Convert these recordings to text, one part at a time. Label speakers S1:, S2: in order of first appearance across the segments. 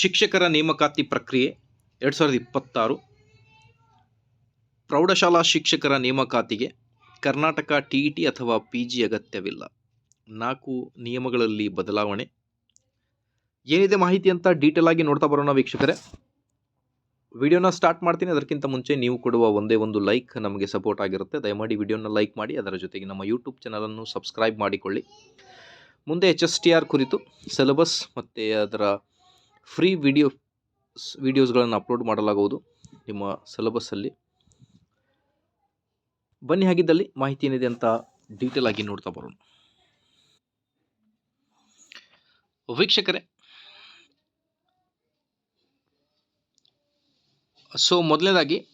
S1: ಶಿಕ್ಷಕರ ನೇಮಕಾತಿ ಪ್ರಕ್ರಿಯೆ ಎರಡು ಸಾವಿರದ ಇಪ್ಪತ್ತಾರು. ಪ್ರೌಢಶಾಲಾ ಶಿಕ್ಷಕರ ನೇಮಕಾತಿಗೆ ಕರ್ನಾಟಕ ಟಿ ಇ ಟಿ ಅಥವಾ ಪಿ ಜಿ ಅಗತ್ಯವಿಲ್ಲ. ನಾಲ್ಕು ನಿಯಮಗಳಲ್ಲಿ ಬದಲಾವಣೆ. ಏನಿದೆ ಮಾಹಿತಿ ಅಂತ ಡೀಟೇಲ್ ಆಗಿ ನೋಡ್ತಾ ಬರೋಣ ವೀಕ್ಷಕರೇ. ವಿಡಿಯೋನ ಸ್ಟಾರ್ಟ್ ಮಾಡ್ತೀನಿ. ಅದಕ್ಕಿಂತ ಮುಂಚೆ ನೀವು ಕೊಡುವ ಒಂದೇ ಒಂದು ಲೈಕ್ ನಮಗೆ ಸಪೋರ್ಟ್ ಆಗಿರುತ್ತೆ. ದಯಮಾಡಿ ವಿಡಿಯೋನ ಲೈಕ್ ಮಾಡಿ, ಅದರ ಜೊತೆಗೆ ನಮ್ಮ ಯೂಟ್ಯೂಬ್ ಚಾನಲನ್ನು ಸಬ್ಸ್ಕ್ರೈಬ್ ಮಾಡಿಕೊಳ್ಳಿ. ಮುಂದೆ ಎಚ್ ಎಸ್ ಟಿ ಆರ್ ಕುರಿತು, ಸಿಲೆಬಸ್ ಮತ್ತು ಅದರ ಫ್ರೀ ವಿಡಿಯೋ ವಿಡಿಯೋಸ್ಗಳನ್ನು ಅಪ್ಲೋಡ್ ಮಾಡಲಾಗುವುದು ನಿಮ್ಮ ಸಿಲೆಬಸ್ಸಲ್ಲಿ. ಬನ್ನಿ ಹಾಗಿದ್ದಲ್ಲಿ ಮಾಹಿತಿ ಏನಿದೆ ಅಂತ ಡೀಟೇಲ್ ಆಗಿ ನೋಡ್ತಾ ಬರೋಣ. ವೀಕ್ಷಕರೇ, ಸೊ ಮೊದಲನೇದಾಗಿ,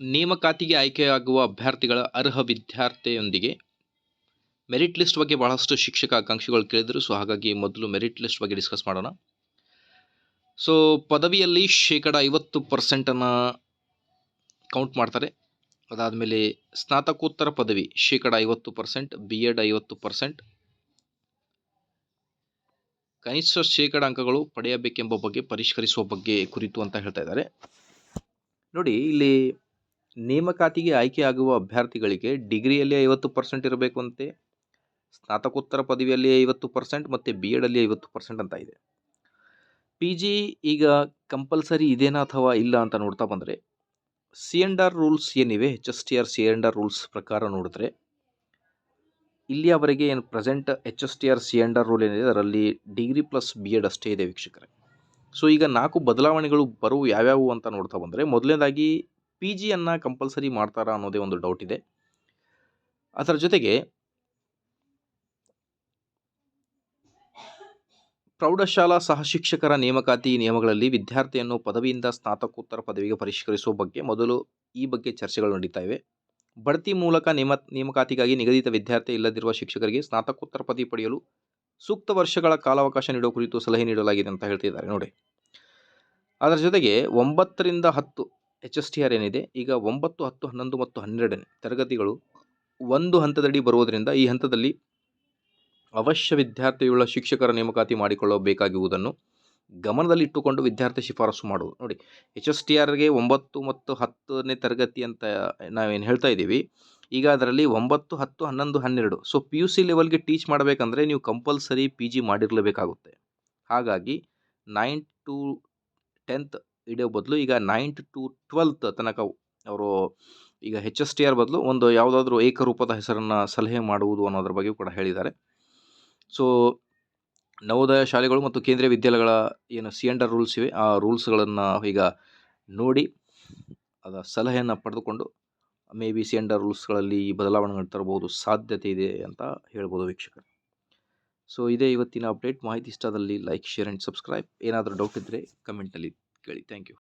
S1: ನೇಮಕಾತಿಗೆ ಆಯ್ಕೆಯಾಗುವ ಅಭ್ಯರ್ಥಿಗಳ ಅರ್ಹ ವಿದ್ಯಾರ್ಥಿಯೊಂದಿಗೆ ಮೆರಿಟ್ ಲಿಸ್ಟ್ ಬಗ್ಗೆ ಬಹಳಷ್ಟು ಶಿಕ್ಷಕ ಆಕಾಂಕ್ಷಿಗಳು ಕೇಳಿದರು ಸೊ ಹಾಗಾಗಿ ಮೊದಲು ಮೆರಿಟ್ ಲಿಸ್ಟ್ ಬಗ್ಗೆ ಡಿಸ್ಕಸ್ ಮಾಡೋಣ. ಸೊ ಪದವಿಯಲ್ಲಿ ಶೇಕಡ ಐವತ್ತು ಪರ್ಸೆಂಟನ್ನು ಕೌಂಟ್ ಮಾಡ್ತಾರೆ. ಅದಾದಮೇಲೆ ಸ್ನಾತಕೋತ್ತರ ಪದವಿ, ಶೇಕಡ ಐವತ್ತು ಪರ್ಸೆಂಟ್ ಬಿ ಎಡ್ ಐವತ್ತು ಪರ್ಸೆಂಟ್ ಕನಿಷ್ಠ ಶೇಕಡ ಅಂಕಗಳು ಪಡೆಯಬೇಕೆಂಬ ಬಗ್ಗೆ, ಪರಿಷ್ಕರಿಸುವ ಬಗ್ಗೆ ಕುರಿತು ಅಂತ ಹೇಳ್ತಾ ಇದ್ದಾರೆ. ನೋಡಿ, ಇಲ್ಲಿ ನೇಮಕಾತಿಗೆ ಆಯ್ಕೆಯಾಗುವ ಅಭ್ಯರ್ಥಿಗಳಿಗೆ ಡಿಗ್ರಿಯಲ್ಲಿ ಐವತ್ತು ಪರ್ಸೆಂಟ್ ಇರಬೇಕು ಅಂತೆ. ಸ್ನಾತಕೋತ್ತರ ಪದವಿಯಲ್ಲಿ ಐವತ್ತು ಪರ್ಸೆಂಟ್ ಮತ್ತು ಬಿ ಎಡಲ್ಲಿ ಐವತ್ತು ಪರ್ಸೆಂಟ್ ಅಂತ ಇದೆ. ಪಿ ಜಿ ಈಗ ಕಂಪಲ್ಸರಿ ಇದೇನಾ ಅಥವಾ ಇಲ್ಲ ಅಂತ ನೋಡ್ತಾ ಬಂದರೆ ಸಿ ಎಂಡ್ ಆರ್ ರೂಲ್ಸ್ ಏನಿವೆ H S T R C and R rules ಪ್ರಕಾರ ನೋಡಿದ್ರೆ, ಇಲ್ಲಿಯವರೆಗೆ ಏನು present H S T R C and R rule ಏನಿದೆ, ಅದರಲ್ಲಿ ಡಿಗ್ರಿ ಪ್ಲಸ್ ಬಿ ಎಡ್ ಅಷ್ಟೇ ಇದೆ ವೀಕ್ಷಕರೇ. ಸೊ ಈಗ ನಾಲ್ಕು ಬದಲಾವಣೆಗಳು ಬರುವ ಯಾವ್ಯಾವು ಅಂತ ನೋಡ್ತಾ ಬಂದರೆ, ಮೊದಲನೇದಾಗಿ ಪಿ ಜಿಯನ್ನು ಕಂಪಲ್ಸರಿ ಮಾಡ್ತಾರಾ ಅನ್ನೋದೇ ಒಂದು ಡೌಟ್ ಇದೆ. ಅದರ ಜೊತೆಗೆ ಪ್ರೌಢಶಾಲಾ ಸಹ ಶಿಕ್ಷಕರ ನೇಮಕಾತಿ ನಿಯಮಗಳಲ್ಲಿ ವಿದ್ಯಾರ್ಥಿಯನ್ನು ಪದವಿಯಿಂದ ಸ್ನಾತಕೋತ್ತರ ಪದವಿಗೆ ಪರಿಷ್ಕರಿಸುವ ಬಗ್ಗೆ ಮೊದಲು ಈ ಬಗ್ಗೆ ಚರ್ಚೆಗಳು ನಡೀತಾ ಇವೆ. ಬಡ್ತಿ ಮೂಲಕ ನೇಮ, ನೇಮಕಾತಿಗಾಗಿ ನಿಗದಿತ ವಿದ್ಯಾರ್ಥಿ ಇಲ್ಲದಿರುವ ಶಿಕ್ಷಕರಿಗೆ ಸ್ನಾತಕೋತ್ತರ ಪದವಿ ಪಡೆಯಲು ಸೂಕ್ತ ವರ್ಷಗಳ ಕಾಲಾವಕಾಶ ನೀಡುವ ಕುರಿತು ಸಲಹೆ ನೀಡಲಾಗಿದೆ ಅಂತ ಹೇಳ್ತಿದ್ದಾರೆ. ನೋಡಿ. ಅದರ ಜೊತೆಗೆ ಒಂಬತ್ತರಿಂದ ಹತ್ತು ಎಚ್ ಎಸ್ ಟಿ ಆರ್ ಏನಿದೆ, ಈಗ ಒಂಬತ್ತು, ಹತ್ತು, ಹನ್ನೊಂದು ಮತ್ತು ಹನ್ನೆರಡನೇ ತರಗತಿಗಳು ಒಂದು ಹಂತದಡಿ ಬರುವುದರಿಂದ ಈ ಹಂತದಲ್ಲಿ ಅವಶ್ಯ ವಿದ್ಯಾರ್ಥಿಯುಳ್ಳ ಶಿಕ್ಷಕರ ನೇಮಕಾತಿ ಮಾಡಿಕೊಳ್ಳಬೇಕಾಗಿರುವುದನ್ನು ಗಮನದಲ್ಲಿಟ್ಟುಕೊಂಡು ವಿದ್ಯಾರ್ಥಿ ಶಿಫಾರಸು ಮಾಡುವುದು. ನೋಡಿ, ಎಚ್ ಎಸ್ ಟಿ ಆರ್ಗೆ ಒಂಬತ್ತು ಮತ್ತು ಹತ್ತನೇ ತರಗತಿ ಅಂತ ನಾವೇನು ಹೇಳ್ತಾ ಇದ್ದೀವಿ. ಈಗ ಅದರಲ್ಲಿ ಒಂಬತ್ತು, ಹತ್ತು, ಹನ್ನೊಂದು, ಹನ್ನೆರಡು. ಸೊ ಪಿ ಯು ಸಿ ಲೆವೆಲ್ಗೆ ಟೀಚ್ ಮಾಡಬೇಕಂದ್ರೆ ನೀವು ಕಂಪಲ್ಸರಿ ಪಿ ಜಿ ಮಾಡಿರಲೇಬೇಕಾಗುತ್ತೆ. ಹಾಗಾಗಿ ನೈನ್ ಟು ಟೆಂತ್ ಇಡೋ ಬದಲು ಈಗ ನೈನ್ತ್ ಟು ಟ್ವೆಲ್ತ್ ತನಕ ಅವರು ಈಗ ಎಚ್ ಎಸ್ ಟಿ ಆರ್ ಬದಲು ಒಂದು ಯಾವುದಾದ್ರೂ ಏಕರೂಪದ ಹೆಸರನ್ನು ಸಲಹೆ ಮಾಡುವುದು ಅನ್ನೋದ್ರ ಬಗ್ಗೆ ಕೂಡ ಹೇಳಿದ್ದಾರೆ. ಸೊ ನವೋದಯ ಶಾಲೆಗಳು ಮತ್ತು ಕೇಂದ್ರೀಯ ವಿದ್ಯಾಲಯಗಳ ಏನು ಸಿ ಎಂಡರ್ ರೂಲ್ಸ್ ಇವೆ, ಆ ರೂಲ್ಸ್ಗಳನ್ನು ಈಗ ನೋಡಿ ಅದರ ಸಲಹೆಯನ್ನು ಪಡೆದುಕೊಂಡು ಮೇ ಬಿ ಸಿ ಎಂಡರ್ ರೂಲ್ಸ್ಗಳಲ್ಲಿ ಬದಲಾವಣೆಗಳು ತರಬಹುದು ಸಾಧ್ಯತೆ ಇದೆ ಅಂತ ಹೇಳ್ಬೋದು ವೀಕ್ಷಕರು. ಸೊ ಇದೇ ಇವತ್ತಿನ ಅಪ್ಡೇಟ್. ಮಾಹಿತಿ ಇಷ್ಟದಲ್ಲಿ ಲೈಕ್, ಶೇರ್ ಆ್ಯಂಡ್ ಸಬ್ಸ್ಕ್ರೈಬ್. ಏನಾದರೂ ಡೌಟ್ ಇದ್ದರೆ ಕಮೆಂಟಲ್ಲಿ ಕೇಳಿ. Thank you.